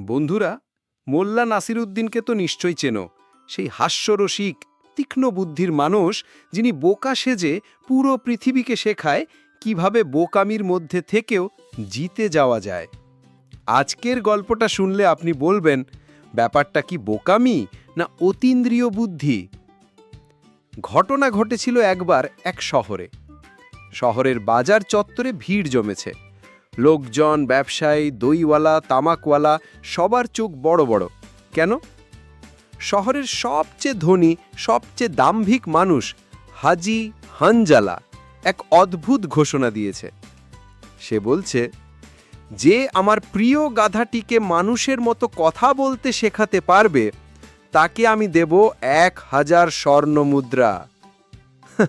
বন্ধুরা, মোল্লা নাসিরুদ্দিনকে তো নিশ্চয়ই চেনো। সেই হাস্যরসিক, তীক্ষ্ণ বুদ্ধির মানুষ যিনি বোকা সেজে পুরো পৃথিবীকে শেখায় কীভাবে বোকামির মধ্যে থেকেও জিতে যাওয়া যায়। আজকের গল্পটা শুনলে আপনি বলবেন, ব্যাপারটা কি বোকামি না অতীন্দ্রিয় বুদ্ধি? ঘটনা ঘটেছিল একবার এক শহরে। শহরের বাজার চত্বরে ভিড় জমেছে। লোকজন, ব্যবসায়ী, দইওয়ালা, তামাকওয়ালা, সবার চোখ বড় বড়। কেন? শহরের সবচেয়ে ধনী, সবচেয়ে দাম্ভিক মানুষ হাজি হানজালা এক অদ্ভুত ঘোষণা দিয়েছে। সে বলছে, যে আমার প্রিয় গাধাটিকে মানুষের মতো কথা বলতে শেখাতে পারবে, তাকে আমি দেব এক হাজার স্বর্ণ মুদ্রা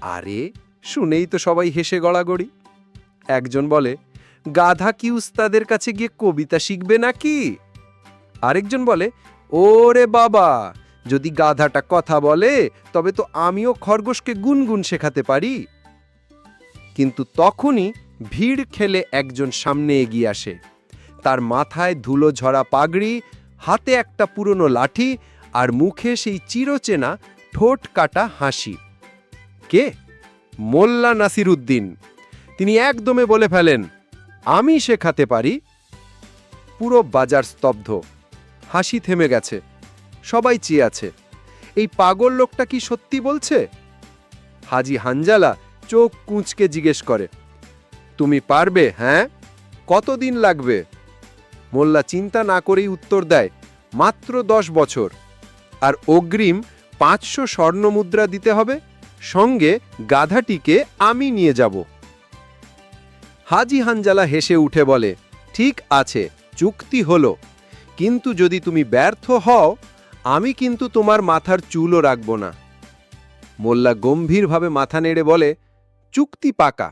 আরে, শুনেই তো সবাই হেসে গড়াগড়ি। একজন বলে, গাধা কি উস্তাদের কাছে গিয়ে কবিতা শিখবে নাকি? আরেকজন বলে, ওরে বাবা, যদি গাধাটা কথা বলে, তবে তো আমিও খরগোশকে গুনগুন শেখাতে পারি। কিন্তু তখনই ভিড় খেলে একজন সামনে এগিয়ে আসে। তার মাথায় ধুলো ঝরা পাগড়ি, হাতে একটা পুরনো লাঠি আর মুখে সেই চিরচেনা ঠোঁট কাটা হাসি। কে? মোল্লা নাসিরুদ্দিন। তিনি একদমে বলে ফেলেন, আমি শেখাতে পারি। পুরো বাজার স্তব্ধ। হাসি থেমে গেছে। সবাই চেয়ে আছে, এই পাগল লোকটা কি সত্যি বলছে? হাজি হানজালা চোখ কুঁচকে জিজ্ঞেস করে, তুমি পারবে হ্যাঁ? কতদিন লাগবে? মোল্লা চিন্তা না করেই উত্তর দেয়, মাত্র দশ বছর। আর অগ্রিম পাঁচশো স্বর্ণমুদ্রা দিতে হবে। সঙ্গে গাধাটিকে আমি নিয়ে যাব। হাজি হানজালা হেসে উঠে বলে, ঠিক আছে, চুক্তি হলো। কিন্তু যদি তুমি ব্যর্থ হও, আমি কিন্তু তোমার মাথার চুলও রাখব না। মোল্লা গম্ভীরভাবে মাথা নেড়ে বলে, চুক্তি পাকা।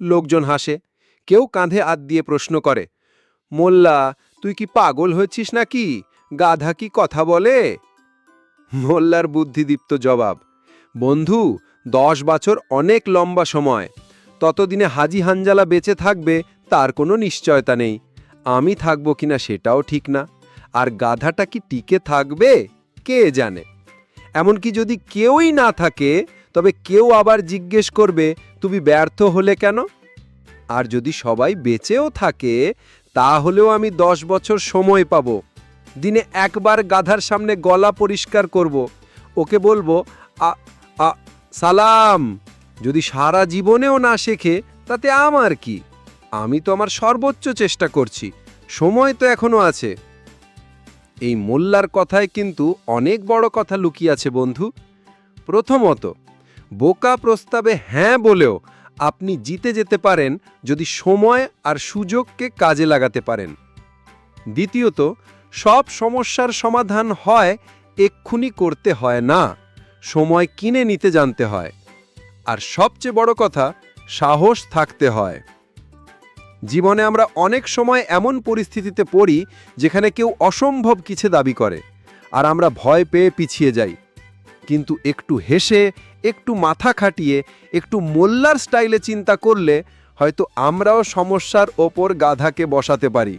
লোকজন হাসে, কেউ কাঁধে হাত দিয়ে প্রশ্ন করে, মোল্লা, তুই কি পাগল হয়েছিস নাকি? গাধা কি কথা বলে? মোল্লার বুদ্ধিদীপ্ত জবাব, বন্ধু, দশ বছর অনেক লম্বা সময়। ততদিনে হাজি হানজালা বেঁচে থাকবে, তার কোনো নিশ্চয়তা নেই। আমি থাকব কিনা সেটাও ঠিক না। আর গাধাটা কি টিকে থাকবে? কে জানে। এমনকি যদি কেউই না থাকে, তবে কেউ আবার জিজ্ঞেস করবে, তুমি ব্যর্থ হলে কেন? আর যদি সবাই বেঁচেও থাকে, তাহলেও আমি দশ বছর সময় পাব। দিনে একবার গাধার সামনে গলা পরিষ্কার করব। ওকে বলব সালাম। যদি সারা জীবনেও না শেখে, তাতে আমার কি? আমি তো আমার সর্বোচ্চ চেষ্টা করছি, সময় তো এখনও আছে। এই মোল্লার কথায় কিন্তু অনেক বড় কথা লুকিয়ে আছে, বন্ধু। প্রথমত, বোকা প্রস্তাবে হ্যাঁ বলেও আপনি জিতে যেতে পারেন যদি সময় আর সুযোগকে কাজে লাগাতে পারেন। দ্বিতীয়ত, সব সমস্যার সমাধান হয় এক্ষুনি করতে হয় না, সময় কিনে নিতে জানতে হয়। আর সবচেয়ে বড় কথা, সাহস থাকতে হয়। জীবনে আমরা অনেক সময় এমন পরিস্থিতিতে পড়ি যেখানে কেউ অসম্ভব কিছু দাবি করে আর আমরা ভয় পেয়ে পিছিয়ে যাই। কিন্তু একটু হেসে, একটু মাথা খাটিয়ে, একটু মোল্লার স্টাইলে চিন্তা করলে হয়তো আমরাও সমস্যার ওপর গাধাকে বসাতে পারি।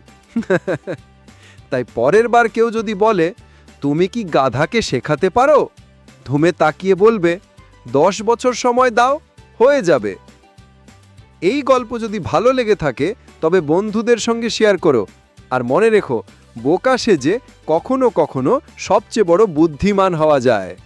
তাই পরের বার কেউ যদি বলে, তুমি কি গাধাকে শেখাতে পারো? ধুমে তাকিয়ে বলবে দশ বছর সময় দাও, হয়ে যাবে। এই গল্প যদি ভালো লেগে থাকে, তবে বন্ধুদের সঙ্গে শেয়ার করো। আর মনে রেখো, বোকা সেজে কখনো কখনো সবচেয়ে বড় বুদ্ধিমান হওয়া যায়।